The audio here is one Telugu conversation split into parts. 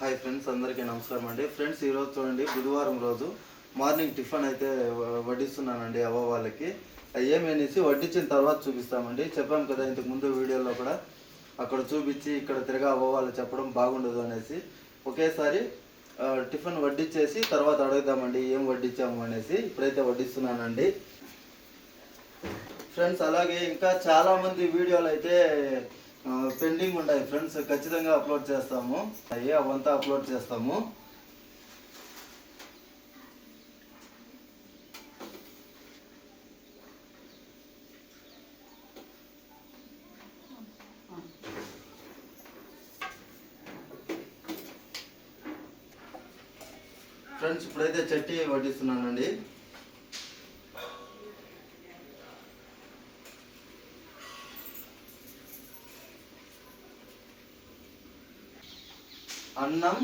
హాయ్ ఫ్రెండ్స్ అందరికీ నమస్కారం అండి. ఫ్రెండ్స్ ఈరోజు చూడండి బుధవారం రోజు మార్నింగ్ టిఫిన్ అయితే వడ్డిస్తున్నానండి అవ్వ వాళ్ళకి. అవి ఏమనేసి వడ్డించిన తర్వాత చూపిస్తామండి. చెప్పాం కదా ఇంతకు ముందు వీడియోలో కూడా అక్కడ చూపించి ఇక్కడ తిరగా అవ్వ వాళ్ళు చెప్పడం బాగుండదు అనేసి. ఒకేసారి టిఫిన్ వడ్డించేసి తర్వాత అడుగుదామండి ఏం వడ్డించాము అనేసి. ఇప్పుడైతే వడ్డిస్తున్నానండి. ఫ్రెండ్స్ అలాగే ఇంకా చాలామంది వీడియోలు అయితే పెండింగ్ ఉన్నాయి ఫ్రెండ్స్ ఖచ్చితంగా అప్లోడ్ చేస్తాము. అవి అవంతా అప్లోడ్ చేస్తాము. ఫ్రెండ్స్ ఇప్పుడైతే చట్టి వడ్డిస్తున్నానండి. అన్నం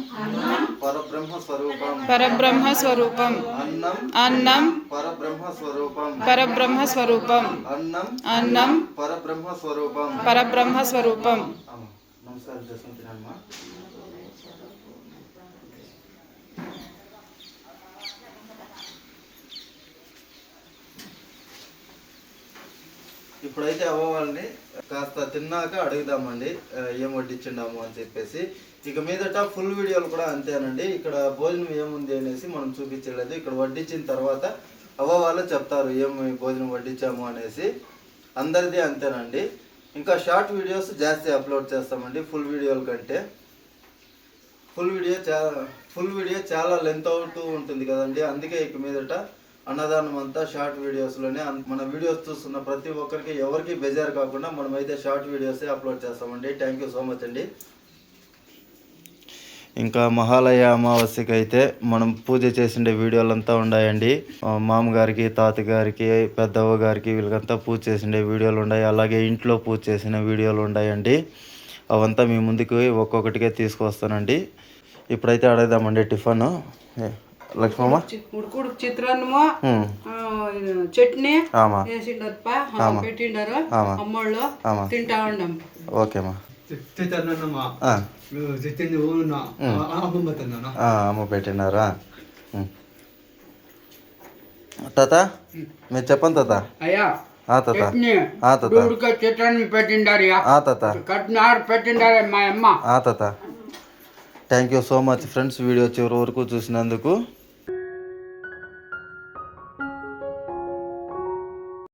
పరబ్రహ్మ స్వరూపం. పరబ్రహ్మ స్వరూపం. అన్నం అన్నం పరబ్రహ్మ స్వరూపం. పరబ్రహ్మ స్వరూపం. అన్నం అన్నం పరబ్రహ్మ స్వరూపం. పరబ్రహ్మ స్వరూపం. నమస్కారం ఇప్పుడైతే అవ్వ వాళ్ళని కాస్త తిన్నాక అడుగుదామండి ఏం వడ్డించిండాము అని చెప్పేసి. ఇక మీదట ఫుల్ వీడియోలు కూడా అంతేనండి. ఇక్కడ భోజనం ఏముంది అనేసి మనం చూపించలేదు. ఇక్కడ వడ్డించిన తర్వాత అవ్వ వాళ్ళు చెప్తారు ఏం భోజనం వడ్డించాము? అనేసి. అందరిది అంతేనండి. ఇంకా షార్ట్ వీడియోస్ జాస్తి అప్లోడ్ చేస్తామండి ఫుల్ వీడియోల కంటే. ఫుల్ వీడియో చాలా ఫుల్ వీడియో చాలా లెంత్ అవుతూ ఉంటుంది కదండి. అందుకే ఇక మీదట అన్నదానం అంతా షార్ట్ వీడియోస్లోనే మన వీడియోస్ చూస్తున్న ప్రతి ఒక్కరికి ఎవరికి బెజార్ కాకుండా మనమైతే షార్ట్ వీడియోసే అప్లోడ్ చేస్తామండి. థ్యాంక్ యూ సో మచ్ అండి. ఇంకా మహాలయ అమావాస్యకి అయితే మనం పూజ చేసిండే వీడియోలంతా ఉన్నాయండి మామగారికి తాతగారికి పెద్దవ్వ గారికి వీళ్ళకంతా పూజ చేసిండే వీడియోలు ఉన్నాయి అలాగే ఇంట్లో పూజ చేసిన వీడియోలు ఉన్నాయండి అవంతా మీ ముందుకు ఒక్కొక్కటిగా తీసుకొస్తానండి. ఇప్పుడైతే అడుగుదామండి టిఫన్. లక్ష్మమ్మ? చిత్రాన్నము చట్నీ. పెట్టిండారు. అమ్మోళ్ళు తింటా ఉండం. ఓకేమ్మా అమ్మ పెట్టినారా. తాత మీరు చెప్పండి తాత అయ్యా పెట్టిండారు కట్టినారు పెట్టిండారు మా అమ్మ తాత thank you so much friends video చివరి వరకు చూసినందుకు